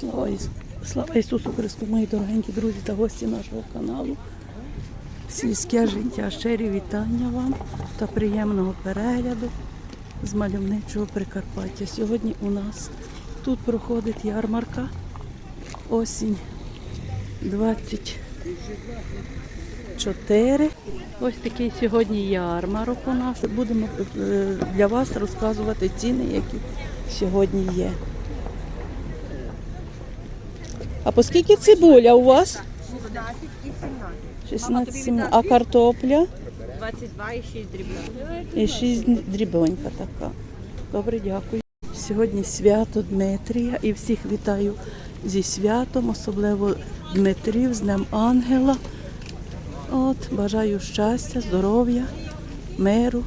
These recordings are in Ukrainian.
Слава, Ісу... Слава Ісусу Христу, мої дорогенькі друзі та гості нашого каналу. Сільське життя, щирі вітання вам та приємного перегляду з мальовничого Прикарпаття. Сьогодні у нас тут проходить ярмарка. Осінь 24. Ось такий сьогодні ярмарок у нас. Будемо е, для вас розказувати ціни, які сьогодні є. А по скільки цибуля у вас? 16 і 17. 16, а картопля? 22 і 6 дрібних. І 6 дрібонька така. Добре, дякую. Сьогодні свято Дмитрія і всіх вітаю зі святом, особливо Дмитрів, з Днем Ангела. От, бажаю щастя, здоров'я, миру,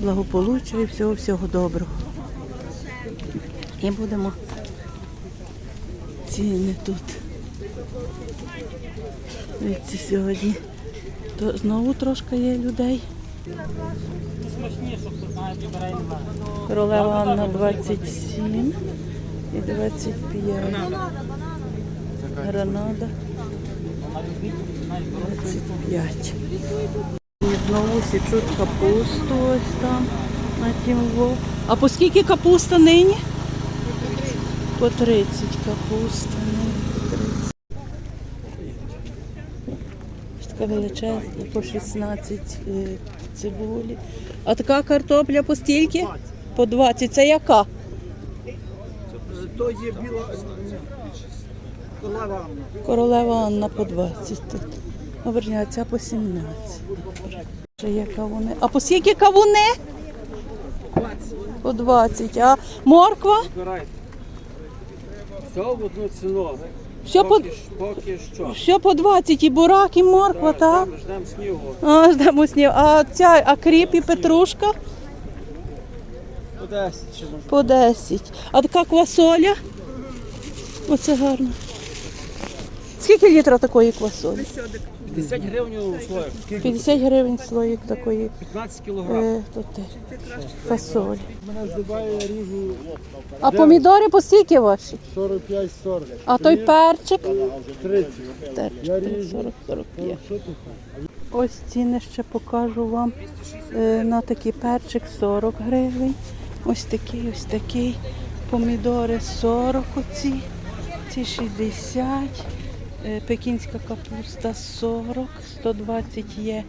благополуччя і всього-всього доброго. І будемо ціни тут. Дивіться, сьогодні то знову трошки є людей. Королева Анна 27 і 25. Гранада 25. І знову січуть капусту ось там на тім вов. А по скільки капуста нині? По 30 капуста по 30. Така величезна, по 16 е, цибулі. А така картопля по стільки? По 20. Це яка? То є біла королева Анна. Королева Анна по 20 тут. Добре, ця по 17. Ще є кавуни. А по скільки кавуни? По 20. А морква? Все в одну ціну. Що Поки, по... поки що. Що по 20. І бурак, і морква, так? Ждемо, ждемо снігу. А, ждемо снігу. А ця, а кріп і петрушка? По 10 чи може. По 10. А така квасоля? Оце гарно. Скільки літра такої квасолі? 50 гривень у слоях. 50 гривень слоїк такої. 15 кілограм. Е, фасолі. Мене здиває, я ріжу А помідори по скільки ваші? 45-40. А той перчик? 30. Я Терчик ріжу. 40 45 Ось ціни ще покажу вам. Е, На такий перчик 40 гривень. Ось такий, ось такий. Помідори 40 оці, ці 60. Е, Пекінська капуста 40, 120 є.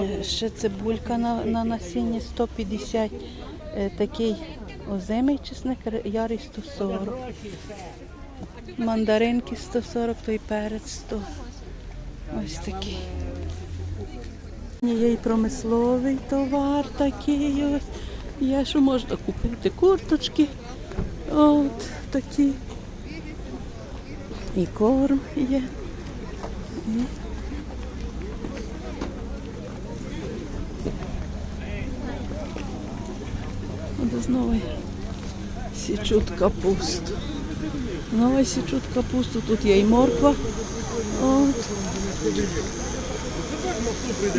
Е, Ще цибулька на, на насінні 150. Е, Такий озимий чесник, ярий 140. Мандаринки 140, той перець 100. Ось такий. Є і промисловий товар такий ось. Є, що можна купити курточки. От такі. І корм є. От знову січуть капусту. Знову січуть капусту. Тут є і морква. От.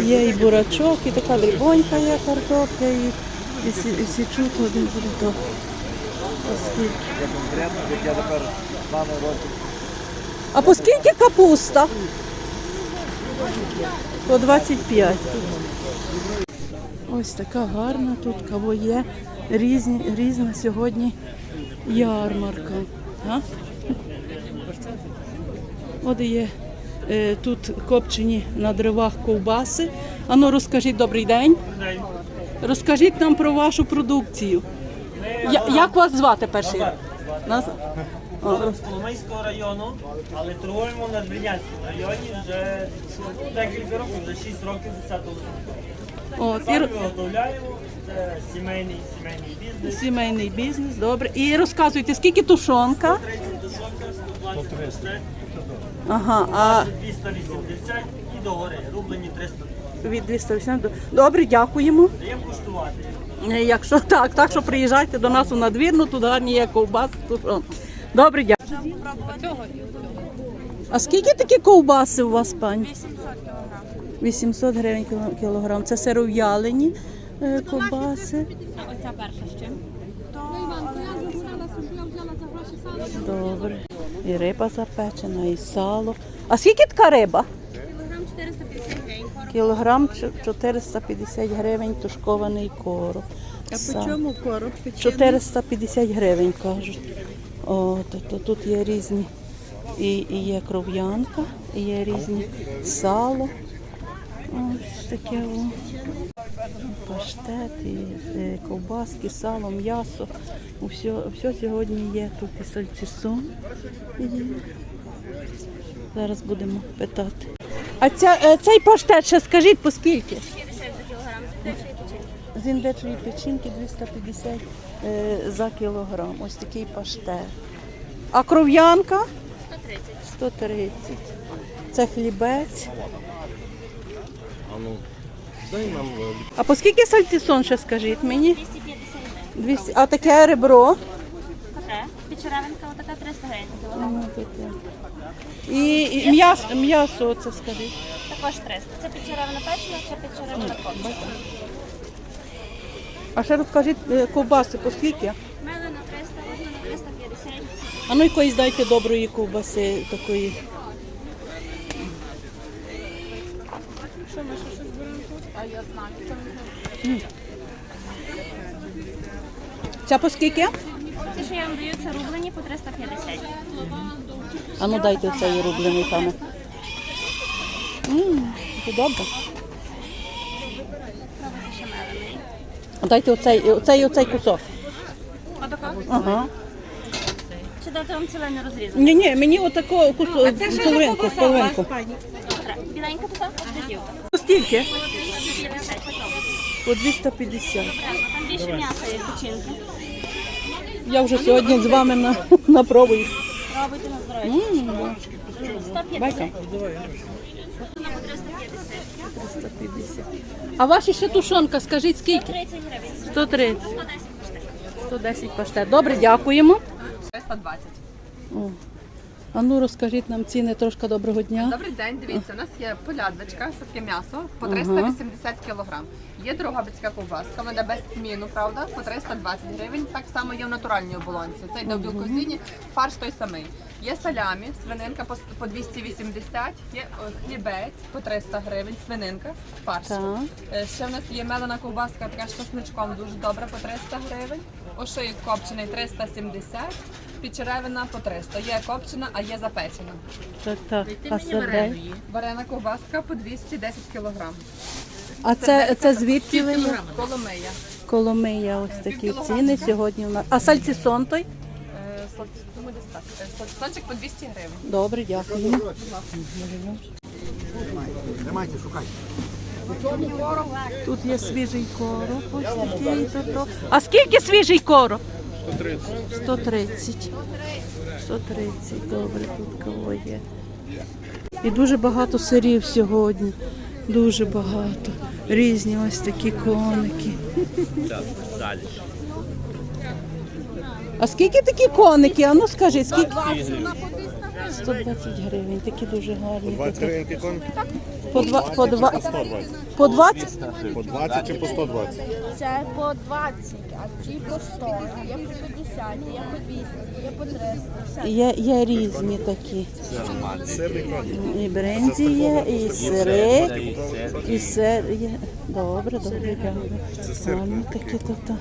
Є і бурачок, і така дрібонька є картопля, і, і, і січуть один буде то. Оскільки. Я тепер з вами роблю. А по скільки капуста? По 25. Ось така гарна тут кого є. Різні, різна сьогодні ярмарка. А? От є е, тут копчені на деревах ковбаси. Ану, розкажіть добрий день. Розкажіть нам про вашу продукцію. Я, як вас звати перший? Нас... О, з Коломийського району, але торгуємо на Двірнянському районі вже декілька років, вже 6 років 10 листопада. От, і... Самі виготовляємо, це сімейний, сімейний бізнес. Сімейний бізнес, добре. І розказуйте, скільки тушонка? 30 дошонка, 120 костей, Ага, а 280 і догори, рублені 300. від 280 до... Добре, дякуємо. Даємо куштувати. Е, Якщо так, так що приїжджайте до нас у надвірну, туди гарні є ковбаси, тушонка. Добре, дякую. А скільки такі ковбаси у вас, пані? 800 гривень кілограм. Це сиров'ялені е, ковбаси. Оця перша ще. За гроші Добре. І риба запечена, і сало. А скільки така риба? Кілограм 450 гривень. Кілограм 450 гривень тушкований короб. А по чому короб печений? 450 гривень кажуть. О, то, то тут є різні. І, і є кров'янка, і є різні сало. Ось таке. Паштет, і е, ковбаски, сало, м'ясо. Все, все сьогодні є тут і сальцісон. Зараз будемо питати. А ця, е, цей паштет ще скажіть по скільки? 50. З індичої печінки 250 е, за кілограм. Ось такий паштет. А кров'янка 130. 130. Це хлібець. А по скільки сальцісон ще скажіть мені? 250 200. А таке ребро? Таке. Печеревинка отака 300 гривень. і м'ясо, м'ясо це скажіть. Також 300. Це печеревина печена, це печеревина копчена. А ще розкажіть е, ковбаси, по скільки? Мелена 300, можна на 350. А ну якоїсь дайте доброї ковбаси такої. Що ми ще щось беремо тут? А я знаю. Ця по скільки? Це, що я вам даю, це рублені по 350. А ну дайте цей рублений пане. Це добре. Пробуйте ще мелений. Дайте оцей, оцей, оцей кусок. Отака? Ага. Чи дати вам ціле не розрізати? Ні, ні, мені отако кусок, половинку, половинку. Біленька така? Додівка. Скільки? 250, попробуйте. По 250. Там більше м'яса є печінки. Я вже сьогодні з вами на, напробую. Пробуйте на здоров'я. Ммм, 150. Байка. По 350. 150. А ваші ще тушонка, скажіть скільки? 130 гривень. 130. 110 паштет. 110 паштет. Добре, дякуємо. 320. О. А ну розкажіть нам ціни трошки доброго дня. Добрий день, дивіться, у нас є полядвичка, сухе м'ясо по 380 кг. Є дрогобицька ковбаска, вона без тміну, правда, по 320 гривень. Так само є в натуральній оболонці. Це йде в білкозіні, фарш той самий. Є салямі, свининка по, по 280, є е, хлібець по 300 гривень, свининка, фарш. Так. Е, Ще в нас є мелена ковбаска, така з чесничком дуже добра по 300 гривень. Ошийок копчений 370, печеревина по 300. Є копчена, а є запечена. Так, так. Варена ковбаска по 210 кг. А це, це звідки ви? є? Коломия. Коломия, ось такі ціни сьогодні. у нас. А сальцісон той? Е, сал- думаю, десь так. Е, по 200 гривень. Добре, дякуємо. Тут є свіжий короб, ось такий. то-то. А скільки свіжий короб? 130. 130. 130, добре, тут кого є. І дуже багато сирів сьогодні. Дуже багато. Різні ось такі коники. А скільки такі коники? А ну скажи, скільки? 120 гривень, такі дуже гарні. 20 гривень кон? По, два, по, два, 120. по 20? По 20 чи по 120? Це по 20, а ці по 100, є по 50, є по 200, є по 300. Все. Є, є різні такі. І бренді є, і сири, і сир є. Добре, добре, дякую. Гарні такі то то.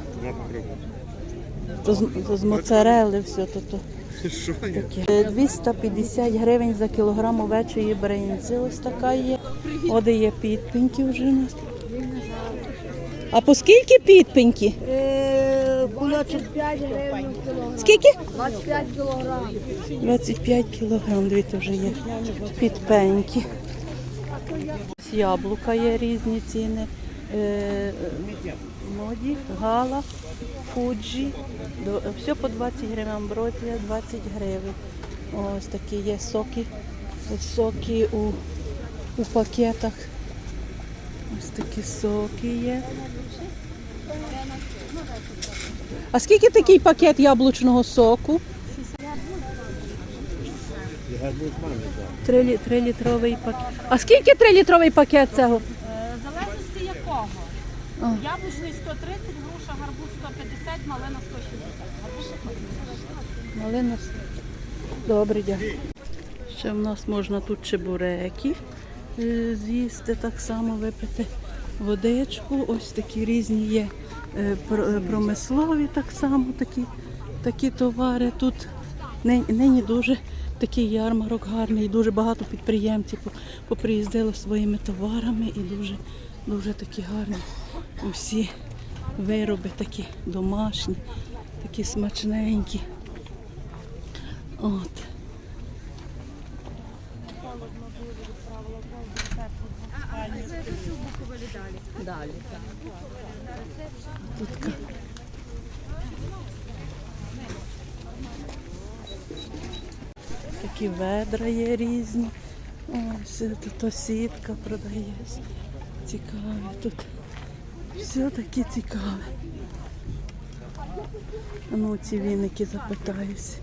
То з, то з моцарели все то то. Що? Таке. Е, 250 гривень за кілограм овечої бринзи. Ось така є. Оде є підпеньки вже у нас. А по скільки підпеньки? Кульочок 5 гривень кілограм. Скільки? 25 кілограм. 25 кілограм, дивіться, вже є підпеньки. Яблука є різні ціни. Е, моді, гала, фуджі. Все по 20 гривень, амброзія 20 гривень. Ось такі є соки. Соки у, у пакетах. Ось такі соки є. А скільки такий пакет яблучного соку? Три, три літровий пакет. А скільки трилітровий пакет цього? залежності якого? Яблучний 130, груша, гарбуз 150, малина 160. Малина. с- Добре, дякую. Ще в нас можна тут чебуреки е, з'їсти, так само випити водичку. Ось такі різні є е, е, промислові так само такі, такі товари. Тут нині, дуже такий ярмарок гарний, дуже багато підприємців по- поприїздили своїми товарами і дуже, дуже такі гарні усі вироби такі домашні, такі смачненькі. От. Тут ка- Такі ведра є різні. Ось тут сітка продається. Цікаве тут. Все таке цікаве. Ну, ці віники запитаюсь.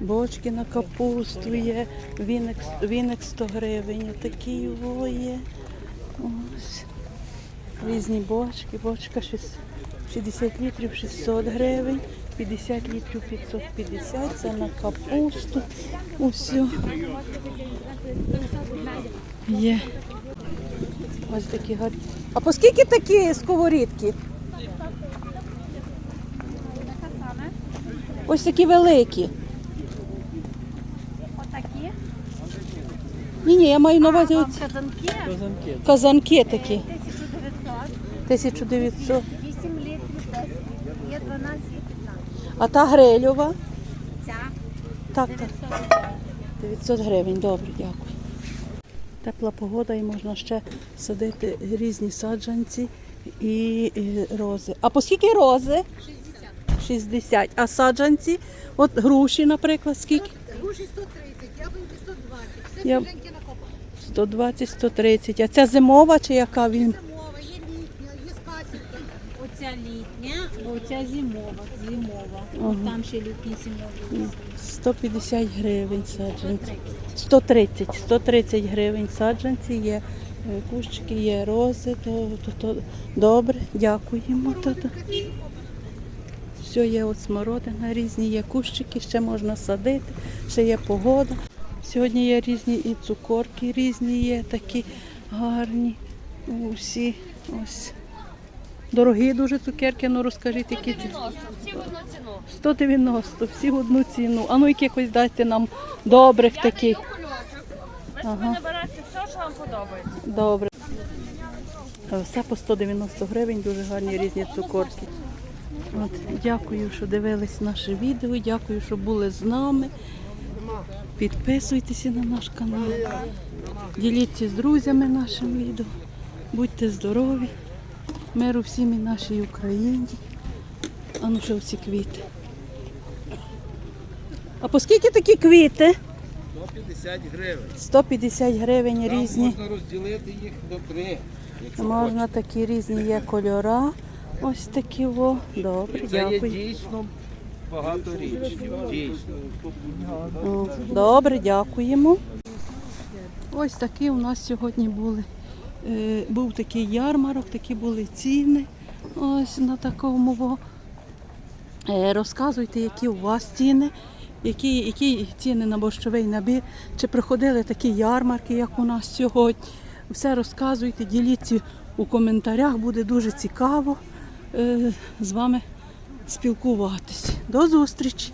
Бочки на капусту є, віник, віник 100 гривень, такі його є. Ось. Різні бочки, бочка 60 літрів 600 гривень, 50 літрів 550, це на капусту. Усю. Є. Ось такі гарні. А по скільки такі сковорідки? Ось такі великі. Ні, я маю на увазі оці Казанки казанки такі. 1900. 1900. 8 літрів 10. Є 12, є 15. А та грильова? Ця Так, так. 900 гривень, добре, дякую. Тепла погода і можна ще садити різні саджанці і, рози. А по скільки рози? 60. 60. А саджанці? От груші, наприклад, скільки? Груші 130, яблуньки 120. Все Я-. 120, 130. А ця зимова чи яка він? Мова, є літня, є з. Оця літня, оця зимова. Зимова. От там ще літні зимові. 150 гривень саджанці. 130. 130 гривень саджанці є. е, Кущики є, рози, то, то, то добре, дякуємо. То, то. Все є от смородина, різні є кущики, ще можна садити, ще є погода. Сьогодні є різні і цукорки, різні є такі гарні. Усі ось. Дорогі дуже цукерки, ну розкажіть, які ці. 190, всі в одну ціну. А ну якихось дайте нам добрих таких. Ви Ага. Набирайте все, що вам подобається. Добре. Е, Все по 190 гривень, дуже гарні різні цукорки. От, дякую, що дивились наше відео, дякую, що були з нами. Підписуйтеся на наш канал. Діліться з друзями нашим відео. Будьте здорові. Миру всім і нашій Україні. А ну що ці квіти? А по скільки такі квіти? 150 гривень. 150 гривень різні. Можна розділити їх до три. Якщо Можна такі різні є кольора. Ось такі во. Добре, Це є дякую. Дійсно багаторічні. Дійсно. О, Добре, дякуємо. Ось такі у нас сьогодні були. е, Був такий ярмарок, такі були ціни. Ось на такому. Е, Розказуйте, які у вас ціни, які, які ціни на борщовий набір, чи приходили такі ярмарки, як у нас сьогодні. Все розказуйте, діліться у коментарях, буде дуже цікаво е, з вами спілкуватись. До зустрічі!